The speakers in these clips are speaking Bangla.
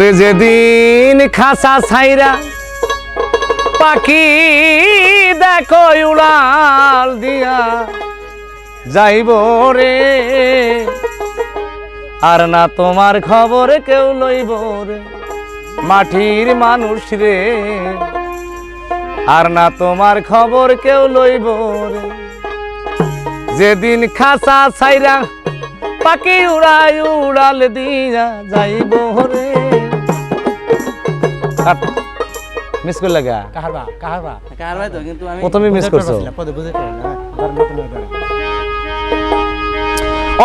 ওরে যেদিন খাসা ছাইরা পাখি দেখো উড়াল দিয়া যাইব রে। আর না তোমার খবর কেউ লইব রে। মাটির মানুষ রে। আর না তোমার খবর কেউ লইব রে। যেদিন খাসা ছাইরা পাখি উড়াই উড়াল দিয়া যাইব রে। মিস কাহার বা কাহার বা কার ভাই তো কিন্তু আমি প্রথমে মিস করছ। পদে পারলাম না।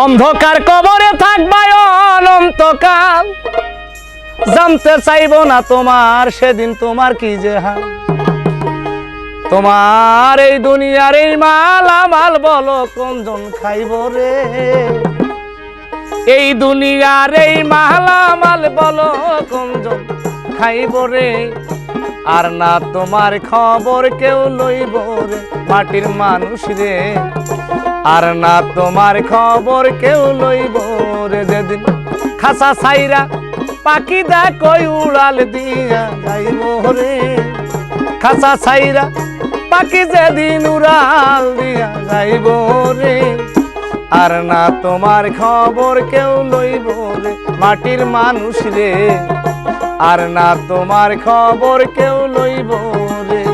অন্ধকার কবরে থাকবায় অনন্তকাল। জানতে চাইব না তোমার সেদিন তোমার কি যে হাল। তোমার এই দুনিয়ার এই মাল আমাল বলো কোনজন খাইব রে? এই দুনিয়ার এই মাল আমাল বলো কোনজন খাইব রে। আর না তোমার খবর কেউ লইব রে, মাটির মানুষ রে। আর না তোমার খবর কেউ লইব রে, যেদিন খাসা সাইরা পাখি দেখই উড়াল দিয়া যাইব রে। খাসা সাইরা পাখি যেদিন উড়াল দিয়া যাইব রে। আর না তোমার খবর কেউ লইব রে, মাটির মানুষ রে। আর না তোমার খবর কেউ লইব রে।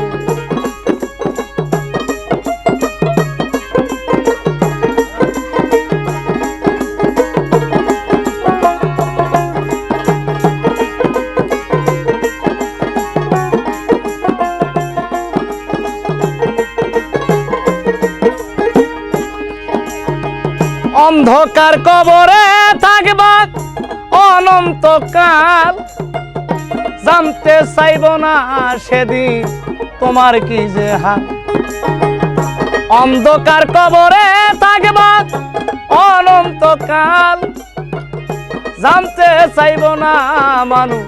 অন্ধকার কবরে থাকবা অনন্তকাল। জানতে চাইব না সেদিন তোমার কি যে হাল। অন্ধকার কবরে থাকবা অনন্তকাল। জানতে চাইব না মানুষ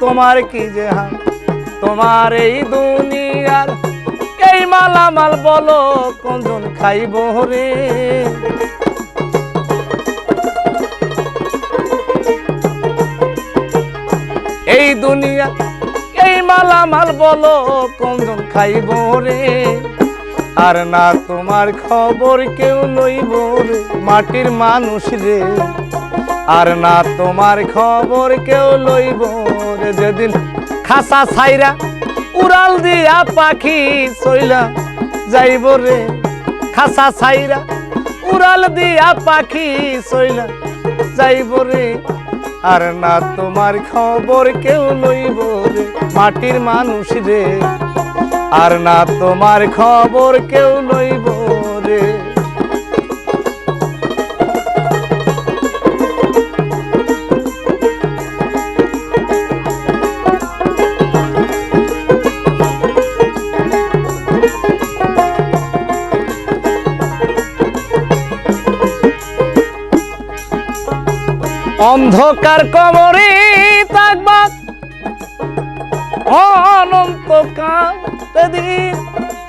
তোমার কি যে হাল। তোমার এই দুনিয়ার এই মালামাল বলো, কোনজন খাইব রে? মালামাল বলো, কোনজন খাইব রে? আর না তোমার খবর কেউ লইব রে, মাটির মানুষ রে। আর না তোমার খবর কেউ লইব রে, যেদিন খাসা ছাইরা উড়াল দিয়া পাখি চইলা যাইব রে। খাসা ছাইরা উড়াল দিয়া পাখি চইলা যাইব রে। আর না তোমার খবর কেউ লইব রে, মাটির মানুষ রে। আর না তোমার খবর কেউ লইব অন্ধকার কবরে থাকবা অনন্তকাল সেদিন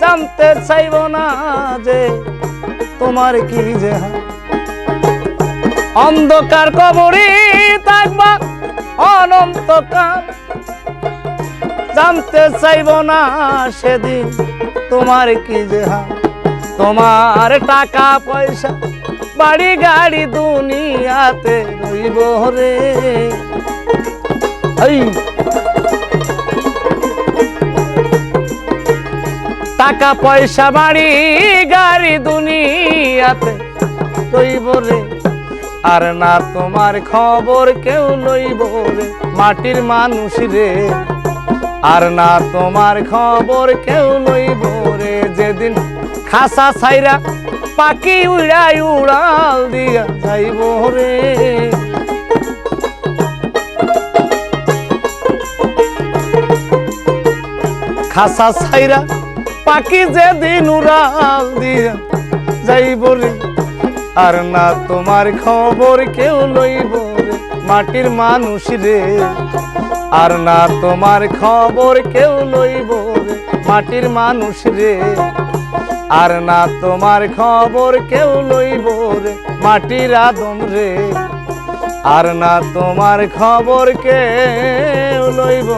জানতে চাইব না যে তোমার কি যে। অন্ধকার কবরে থাকবা অনন্তকাল জানতে চাইব না সেদিন তোমার কি যে। তোমার টাকা পয়সা বাড়ি গাড়ি দুনিয়াতে রইব রে। টাকা পয়সা, বাড়ি গাড়ি দুনিয়াতে রইব রে। আর না তোমার খবর কেউ লইব রে, মাটির মানুষ রে। আর না তোমার খবর কেউ লইব রে, যেদিন খাসা ছাইরা পাখি উড়াই উড়াল যাইব রে। খাসা ছাইরা পাখি যেদিন উড়াল দিয়া যাইব রে। আর না তোমার খবর কেউ লইব রে মাটির মানুষ রে। আর না তোমার খবর কেউ লইব রে মাটির মানুষ রে। আর না তোমার খবর কেউ লইব রে, মাটির আদম রে। আর না তোমার খবর কেউ লইব